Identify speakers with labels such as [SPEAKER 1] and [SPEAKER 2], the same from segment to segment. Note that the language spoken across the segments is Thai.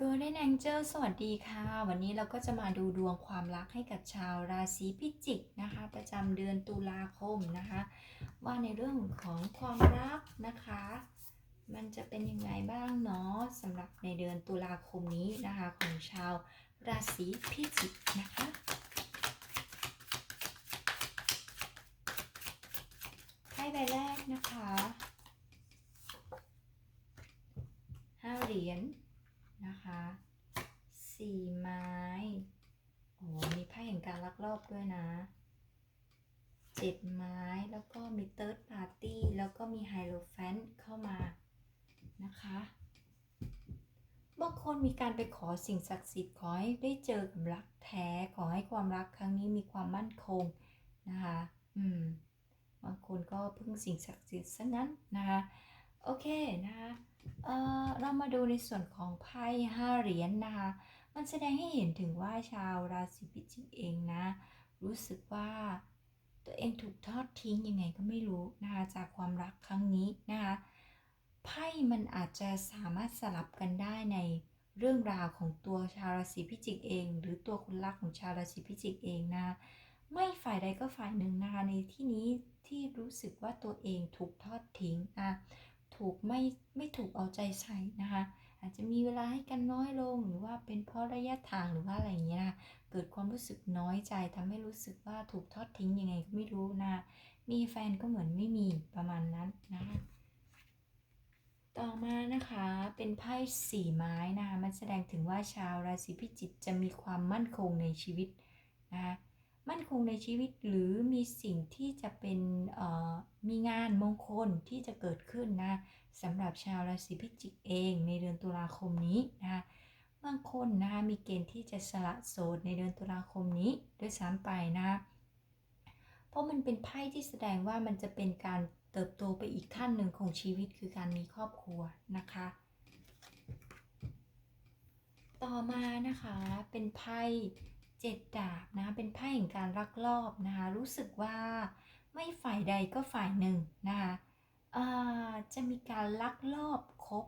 [SPEAKER 1] Golden Angel สวัสดีค่ะ วันนี้เราก็จะมาดูดวงความรักให้กับชาวราศีพิจิกนะคะ ประจำเดือนตุลาคมนะคะ ว่าในเรื่องของความรักนะคะ มันจะเป็นยังไงบ้างเนาะสำหรับในเดือนตุลาคมนี้นะคะของชาวราศีพิจิกนะคะไพ่ใบแรกนะคะห้าเหรียญ นะคะสี่ไม้โอ้มีไพ่แห่งการลักลอบด้วยนะเจ็ดไม้แล้วก็มีเติร์ดปาร์ตี้แล้วก็มีไฮโลแฟนเข้ามานะคะบางคนมีการไปขอสิ่งศักดิ์สิทธิ์ขอให้ได้เจอกับรักแท้ขอให้ความรักครั้งนี้มีความมั่นคงนะคะ อืม บางคนก็พึ่งสิ่งศักดิ์สิทธิ์ซะงั้นนะคะ โอเคนะคะ เเรามาดูในส่วนของไพ่ห้าเหรียญนนะคะ มันแสดงให้เห็นถึงว่าชาวราศีพิจิกเองนะ รู้สึกว่าตัวเองถูกทอดทิ้งยังไงก็ไม่รู้นะคะจากความรักครั้งนี้นะคะไพ่มันอาจจะสามารถสลับกันได้ในเรื่องราวของตัวชาวราศีพิจิกเอง หรือตัวคนรักของชาวราศีพิจิกเองนะ ไม่ฝ่ายใดก็ฝ่ายหนึ่งนะคะในที่นี้ที่รู้สึกว่าตัวเองถูกทอดทิ้งนะ ถูกไม่ไม่ถูกเอาใจใส่นะคะ อาจจะมีเวลาให้กันน้อยลงหรือว่าเป็นเพราะระยะทางหรือว่าอะไรอย่างเงี้ยนะเกิดความรู้สึกน้อยใจทำให้รู้สึกว่าถูกทอดทิ้งยังไงก็ไม่รู้นะมีแฟนก็เหมือนไม่มีประมาณนั้นนะคะต่อมานะคะเป็นไพ่สี่ไม้นะคะมันแสดงถึงว่าชาวราศีพิจิกจะมีความมั่นคงในชีวิตนะคะ มั่นคงในชีวิตหรือมีสิ่งที่จะเป็นมีงานมงคลที่จะเกิดขึ้นนะสำหรับชาวราศีพิจิกเองในเดือนตุลาคมนี้นะคะบางคนนะคะมีเกณฑ์ที่จะสละโสดในเดือนตุลาคมนี้ด้วยซ้ำไปนะเพราะมันเป็นไพ่ที่แสดงว่ามันจะเป็นการเติบโตไปอีกขั้นหนึ่งของชีวิตคือการมีครอบครัวนะคะ ต่อมานะคะเป็นไพ่ จ็ดดาบนะเป็นไพ่แห่งการรักรอบนะคะรู้สึกว่าไม่ฝ่ายใดก็ฝ่ายหนึ่งนะคะจะมีการลักลอบคบ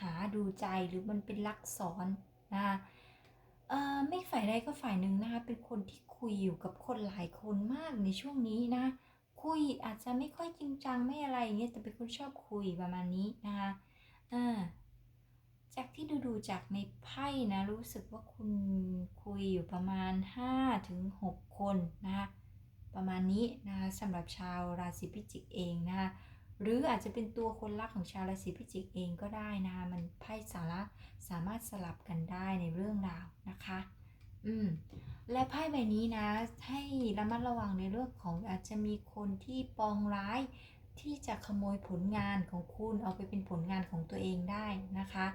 [SPEAKER 1] หาดูใจหรือมันเป็นลักซ้อนนะคะไม่ฝ่ายใดก็ฝ่ายหนึ่งนะคะเป็นคนที่คุยอยู่กับคนหลายคนมากในช่วงนี้นะคุยอาจจะไม่ค่อยจริงจังไม่อะไรอย่างเงี้ยแต่เป็นคนชอบคุยประมาณนี้นะคะอ่า จากที่ดูดูจากในไพ่นะ รู้สึกว่าคุณคุยอยู่ประมาณ5ถึง6คนนะคะประมาณนี้นะคะสำหรับชาวราศีพิจิกเองนะคะหรืออาจจะเป็นตัวคนรักของชาวราศีพิจิกเองก็ได้นะคะมันไพ่สาระสามารถสลับกันได้ในเรื่องราวนะคะ อืมและไพ่ใบนี้นะ ให้ระมัดระวังในเรื่องของอาจจะมีคนที่ปองร้ายที่จะขโมยผลงานของคุณเอาไปเป็นผลงานของตัวเองได้นะคะ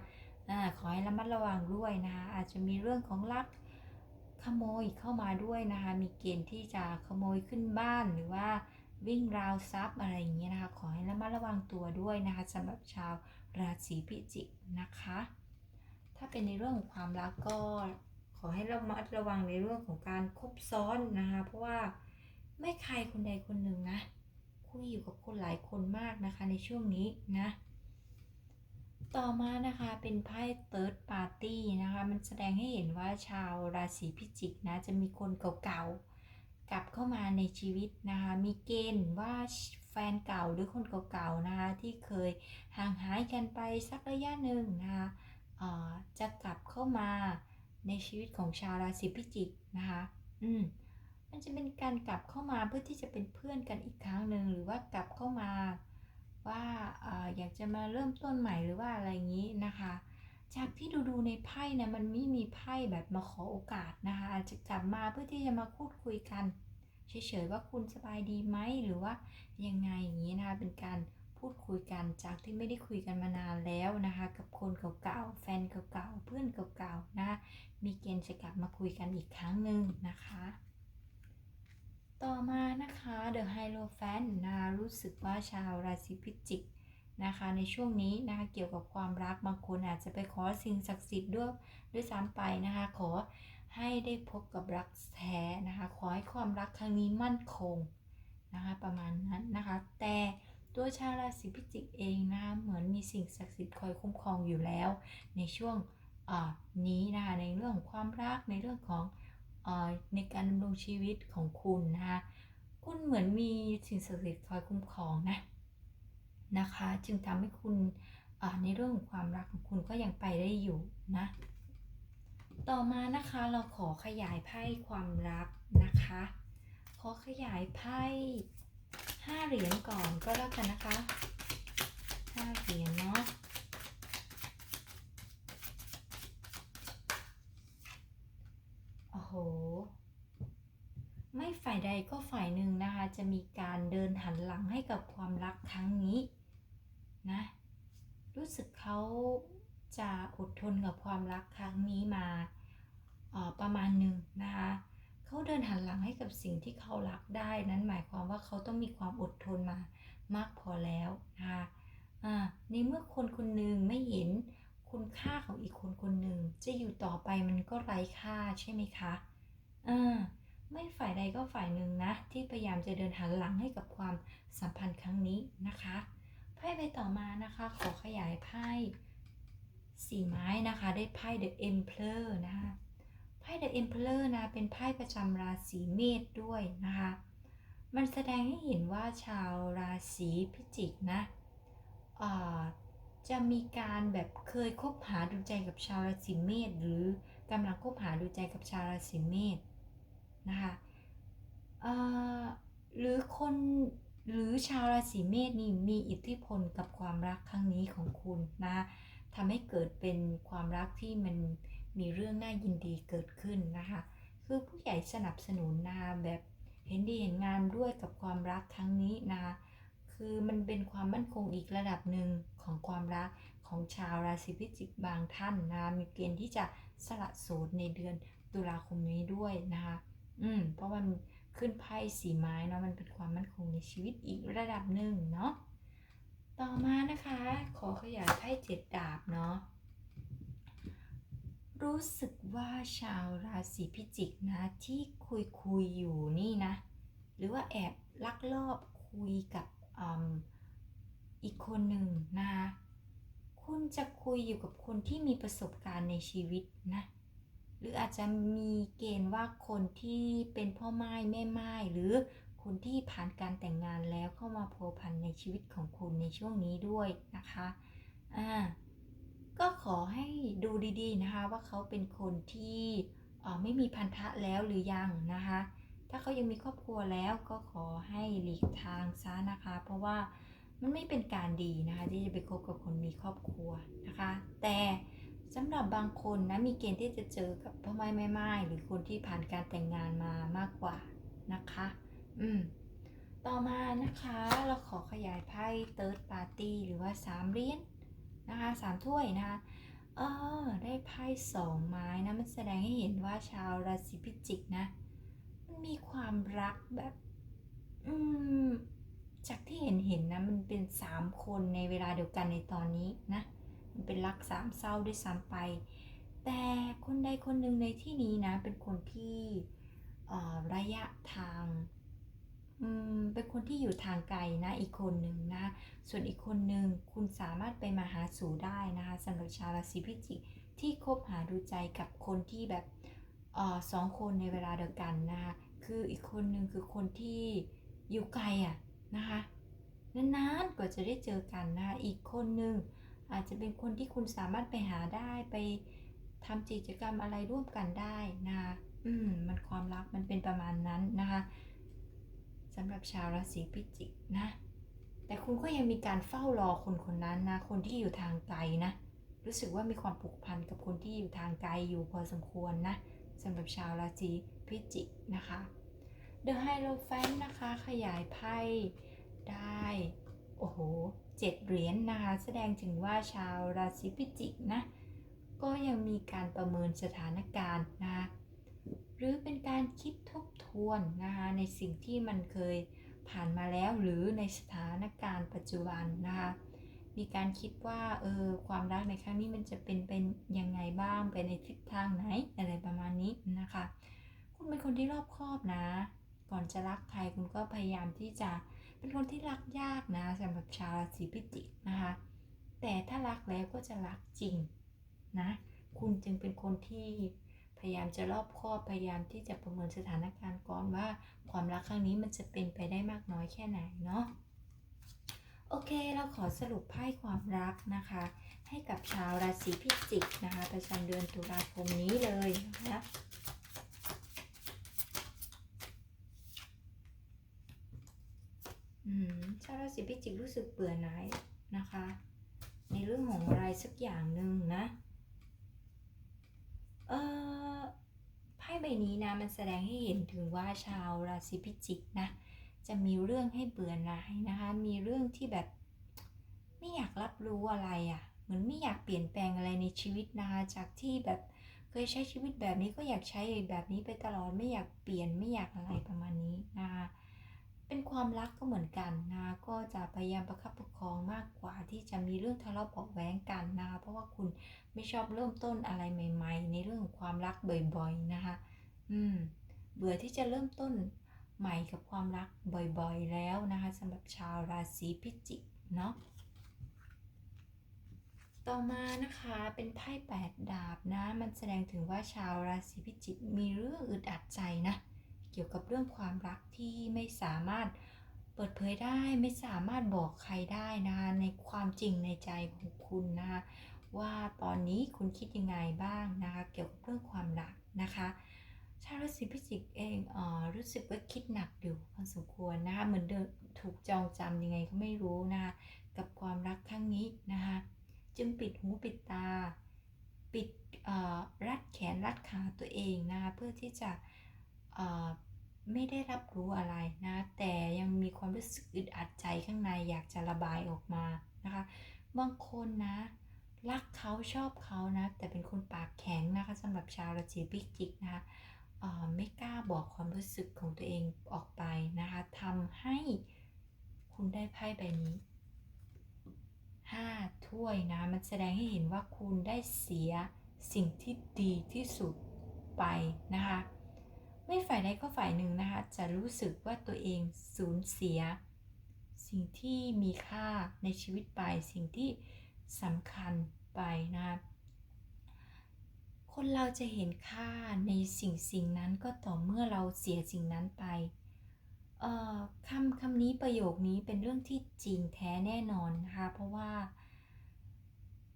[SPEAKER 1] ขอให้ระมัดระวังด้วยนะคะอาจจะมีเรื่องของลักขโมยเข้ามาด้วยนะคะ มีเกณฑ์ที่จะขโมยขึ้นบ้านหรือว่าวิ่งราวทรัพย์อะไรอย่างเงี้ยนะคะ ขอให้ระมัดระวังตัวด้วยนะคะสำหรับชาวราศีพิจิกนะคะ ถ้าเป็นในเรื่องของความรักก็ขอให้ระมัดระวังในเรื่องของการคบซ้อนนะคะ เพราะว่าไม่ใครคนใดคนหนึ่งนะคุยอยู่กับคนหลายคนมากนะคะในช่วงนี้นะ ต่อมานะคะเป็นไพ่ Third Party นะคะ มันแสดงให้เห็นว่าชาวราศีพิจิกนะจะมีคนเก่าๆ กลับเข้ามาในชีวิตนะคะ มีเกณฑ์ว่าแฟนเก่าหรือคนเก่าๆนะคะที่เคยห่างหายกันไปสักระยะหนึ่งนะคะจะกลับเข้ามาในชีวิตของชาวราศีพิจิกนะคะอืมมันจะเป็นการกลับเข้ามาเพื่อที่จะเป็นเพื่อนกันอีกครั้งหนึ่งหรือว่ากลับเข้ามา ว่าออยากจะมาเริ่มต้นใหม่หรือว่าอะไรอย่างนี้นะคะ จากที่ดูดูในไพ่นะมันไม่มีไพ่แบบมาขอโอกาสนะคะ อาจจะกลับมาเพื่อที่จะมาพูดคุยกันเฉยๆว่าคุณสบายดีไหมหรือว่ายังไงอย่างนี้นะคะเป็นการพูดคุยกันจากที่ไม่ได้คุยกันมานานแล้วนะคะ กับคนเก่าๆแฟนเก่าๆเพื่อนเก่าๆนะมีเกณฑ์จะกลับมาคุยกันอีกครั้งหนึ่งนะคะ ต่อมานะคะ The h i e r o p h a n นะรู้สึกว่าชาวราศีพิจิกนะคะในช่วงนี้นะคะเกี่ยวกับความรักบางคนอาจจะไปขอสิ่งศักดิ์สิทธิ์ด้วยด้วยซ้ำไปนะคะขอให้ได้พบกับรักแท้นะคะขอให้ความรักครั้งนี้มั่นคงนะคะประมาณนั้นนะคะแต่ตัวชาวราศีพิจิกเองนะเหมือนมีสิ่งศักดิ์สิทธิ์คอยคุ้มครองอยู่แล้ว ในช่วงนี้นะคะในเรื่องของความรักในเรื่องของ ในการดำรงชีวิตของคุณนะคะคุณเหมือนมีสิ่งศักดิ์สิทธิ์คอยคุ้มครองนะนะคะ จึงทำให้คุณในเรื่องของความรักของคุณก็ยังไปได้อยู่นะต่อมานะคะเราขอขยายไพ่ความรักนะคะ ขอขยายไพ่ห้าเหรียญก่อนก็แล้วกันนะคะห้าเหรียญเนาะโอ้โห ไม่ ฝ่ายใดก็ฝ่ายหนึ่งนะคะ จะมีการเดินหันหลังให้กับความรักครั้งนี้นะรู้สึกเขาจะอดทนกับความรักครั้งนี้มาออประมาณหนึ่งนะคะเขาเดินหันหลังให้กับสิ่งที่เขารักได้นั้นหมายความว่าเขาต้องมีความอดทนมามากพอแล้วนะคะในเมื่อคนคนหนึ่งไม่เห็นคุณค่าของอีกคนคนหนึ่งจะอยู่ต่อไปมันก็ไร้ค่าใช่ไหมคะอ่า ไม่ฝ่ายใดก็ฝ่ายหนึ่งนะ ที่พยายามจะเดินหันหลังให้กับความสัมพันธ์ครั้งนี้นะคะไพ่ใบต่อมานะคะ ขอขยายไพ่สีไม้นะคะได้ไพ่ The Emperor นะคะไพ่ The Emperor นะเป็นไพ่ประจำราศีเมษด้วยนะคะ มันแสดงให้เห็นว่าชาวราศีพิจิกนะจะมีการแบบเคยคบหาดูใจกับชาวราศีเมษหรือกำลังคบหาดูใจกับชาวราศีเมษ นะคะหรือคนหรือชาวราศีเมษนี่มีอิทธิพลกับความรักครั้งนี้ของคุณนะทำให้เกิดเป็นความรักที่มันมีเรื่องน่ายินดีเกิดขึ้นนะคะคือผู้ใหญ่สนับสนุนนะคะแบบเห็นดีเห็นงามด้วยกับความรักครั้งนี้นะคะคือมันเป็นความมั่นคงอีกระดับหนึ่งของความรักของชาวราศีพิจิกบางท่านนะมีเกณฑ์ที่จะสละโสดในเดือนตุลาคมนี้ด้วยนะคะ อืม เพราะมันขึ้นไพ่สีไม้เนาะ มันเป็นความมั่นคงในชีวิตอีกระดับหนึ่งเนาะ ต่อมานะคะ ขอขยายไพ่เจ็ดดาบเนาะ รู้สึกว่าชาวราศีพิจิกนะที่คุยคุยอยู่นี่นะ หรือว่าแอบลักลอบคุยกับอ,อีกคนหนึ่งนะคะคุณจะคุยอยู่กับคนที่มีประสบการณ์ในชีวิตนะ หรืออาจจะมีเกณฑ์ว่าคนที่เป็นพ่อไม้แม่ไม้หรือคนที่ผ่านการแต่งงานแล้วเข้ามาพัวพันในชีวิตของคุณในช่วงนี้ด้วยนะคะอ่าก็ขอให้ดูดีๆนะคะว่าเขาเป็นคนที่อ่อไม่มีพันธะแล้วหรือยังนะคะ ถ้าเขายังมีครอบครัวแล้วก็ขอให้หลีกทางซะนะคะ เพราะว่ามันไม่เป็นการดีนะคะที่จะไปคบกับคนมีครอบครัวนะคะ แต่ สำหรับบางคนนะมีเกณฑ์ที่จะเจอกับพ่อไม้แม่ไม้หรือคนที่ผ่านการแต่งงานมามากกว่านะคะ อืม ต่อมานะคะ เราขอขยายไพ่ third party หรือว่าสามเหรียญนะคะสามถ้วยนะคะเออได้ไพ่สองไม้นะมันแสดงให้เห็นว่าชาวราศีพิจิกนะมันมีความรักแบบ อืม จากที่เห็นเห็นนะ มันเป็นสามคนในเวลาเดียวกันในตอนนี้นะ มันเป็นรักสามเศร้าด้วยซ้ำไป แต่คนใดคนหนึ่งในที่นี้นะ เป็นคนที่ระยะทางเป็นคนที่อยู่ทางไกลนะอีกคนหนึ่งนะ ส่วนอีกคนหนึ่งคุณสามารถไปมาหาสู่ได้นะคะสำหรับชาวราศีพิจิกที่คบหาดูใจกับคนที่แบบออสองคนในเวลาเดียวกันนะคะคืออีกคนหนึ่งคือคนที่อยู่ไกลอะนะคะนานๆกว่าจะได้เจอกันนะคะอีกคนหนึ่ง อาจจะเป็นคนที่คุณสามารถไปหาได้ไปทำกิจกรรมอะไรร่วมกันได้นะอืมมันความรักมันเป็นประมาณนั้นนะคะสำหรับชาวราศีพิจิกนะ แต่คุณก็ยังมีการเฝ้ารอคนคนนั้นนะ คนที่อยู่ทางไกลนะ รู้สึกว่ามีความผูกพันกับคนที่อยู่ทางไกลอยู่พอสมควรนะสำหรับชาวราศีพิจิกนะคะ The Hierophant นะคะ ขยายไพ่ได้ โอ้โห เจ็ดเหรียญนนะคะ แสดงถึงว่าชาวราศีพิจิกนะ ก็ยังมีการประเมินสถานการณ์นะคะหรือเป็นการคิดทบทวนนะคะในสิ่งที่มันเคยผ่านมาแล้วหรือในสถานการณ์ปัจจุบันนะคะมีการคิดว่าเออความรักในครั้งนี้มันจะเป็นเป็นยังไงบ้างไปในทิศทางไหนอะไรประมาณนี้นะคะ คุณเป็นคนที่รอบคอบนะ ก่อนจะรักใครคุณก็พยายามที่จะ เป็นคนที่รักยากนะสำหรับชาวราศีพิจิกนะคะ แต่ถ้ารักแล้วก็จะรักจริงนะคุณจึงเป็นคนที่พยายามจะรอบคอบพยายามที่จะประเมินสถานการณ์ก่อนว่าความรักครั้งนี้มันจะเป็นไปได้มากน้อยแค่ไหนเนาะโอเค เราขอสรุปไพ่ความรักนะคะ ให้กับชาวราศีพิจิกนะคะ ประจำเดือนตุลาคมนี้เลยนะคะอืม ชาวราศีพิจิกรู้สึกเบื่อหน่ายนะคะ ในเรื่องของอะไรสักอย่างหนึ่งนะ เออไพ่ใบนี้นะมันแสดงให้เห็นถึงว่าชาวราศีพิจิกนะจะมีเรื่องให้เบื่อหน่ายนะคะ มีเรื่องที่แบบไม่อยากรับรู้อะไรอะ่ะ เหมือนไม่อยากเปลี่ยนแปลงอะไรในชีวิตนะคะ จากที่แบบเคยใช้ชีวิตแบบนี้ก็อยากใช้แบบนี้ไปตลอดไม่อยากเปลี่ยนไม่อยากอะไรประมาณนี้นะคะ เป็นความรักก็เหมือนกันนะก็จะพยายามประคับประคองมากกว่าที่จะมีเรื่องทะเลาะเบาะแว้งกันนะคะเพราะว่าคุณไม่ชอบเริ่มต้นอะไรใหม่ ๆ ในเรื่องของความรักบ่อยๆนะคะอืมเบื่อที่จะเริ่มต้นใหม่กับความรักบ่อยๆแล้วนะคะสำหรับชาวราศีพิจิกเนาะต่อมานะคะเป็นไพ่แปดดาบนะ มันแสดงถึงว่าชาวราศีพิจิกมีเรื่องอึดอัดใจนะ เกี่ยวกับเรื่องความรักที่ไม่สามารถเปิดเผยได้ไม่สามารถบอกใครได้นะคะในความจริงในใจของคุณนะคะว่าตอนนี้คุณคิดยังไงบ้างนะคะเกี่ยวกับเรื่องความรักนะคะชาวราศีพิจิกเองเออรู้สึกว่าคิดหนักอยู่พอสมควรนะคะเหมือนเดิมถูกจองจำยังไงก็ไม่รู้นะคะกับความรักครั้งนี้นะคะจึงปิดหูปิดตา ปิดรัดแขนรัดขาตัวเองนะคะเพื่อที่จะ ไม่ได้รับรู้อะไรนะ แต่ยังมีความรู้สึกอึดอัดใจข้างในอยากจะระบายออกมานะคะ บางคนนะ รักเขาชอบเขานะ แต่เป็นคนปากแข็งนะคะสำหรับชาวราศีพิจิกนะคะไม่กล้าบอกความรู้สึกของตัวเองออกไปนะคะทำให้คุณได้ไพ่ใบนี้ห้าถ้วยนะ มันแสดงให้เห็นว่าคุณได้เสียสิ่งที่ดีที่สุดไปนะคะ ใดก็ฝ่ายหนึ่งนะคะ จะรู้สึกว่าตัวเองสูญเสีย สิ่งที่มีค่าในชีวิตไป สิ่งที่สำคัญไปนะคะคนเราจะเห็นค่าในสิ่งสิ่งนั้นก็ต่อเมื่อเราเสียสิ่งนั้นไปคำคำนี้ประโยคนี้เป็นเรื่องที่จริงแท้แน่นอนนะคะเพราะว่า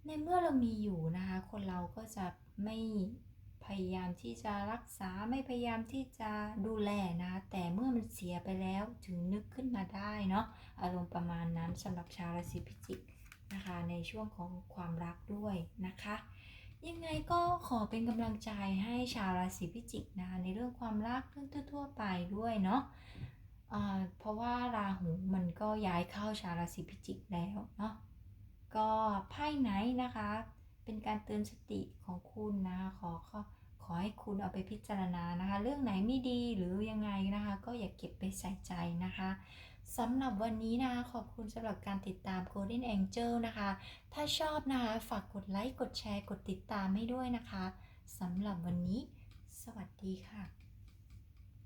[SPEAKER 1] ในเมื่อเรามีอยู่นะคะ คนเราก็จะไม่ พยายามที่จะรักษาไม่พยายามที่จะดูแลนะ แต่เมื่อมันเสียไปแล้วถึงนึกขึ้นมาได้เนาะอารมณ์ประมาณนั้นสำหรับชาวราศีพิจิกนะคะในช่วงของความรักด้วยนะคะยังไงก็ขอเป็นกำลังใจให้ชาวราศีพิจิกนะคะในเรื่องความรักเรื่องทั่ว ๆ ไปด้วยเนาะเพราะว่าราหูมันก็ย้ายเข้าชาวราศีพิจิกแล้วเนาะก็ไพ่ไหนนะคะ เป็นการเตือนสติของคุณนะขอขอ อให้คุณเอาไปพิจารณานะคะ เรื่องไหนไม่ดีหรือยังไงนะคะ ก็อย่าเก็บไปใส่ใจนะคะสำหรับวันนี้นะคะขอบคุณสำหรับการติดตาม Golden Angel นะคะ ถ้าชอบนะคะ ฝากกดไลค์ กดแชร์ กดติดตามให้ด้วยนะคะสำหรับวันนี้ สวัสดีค่ะ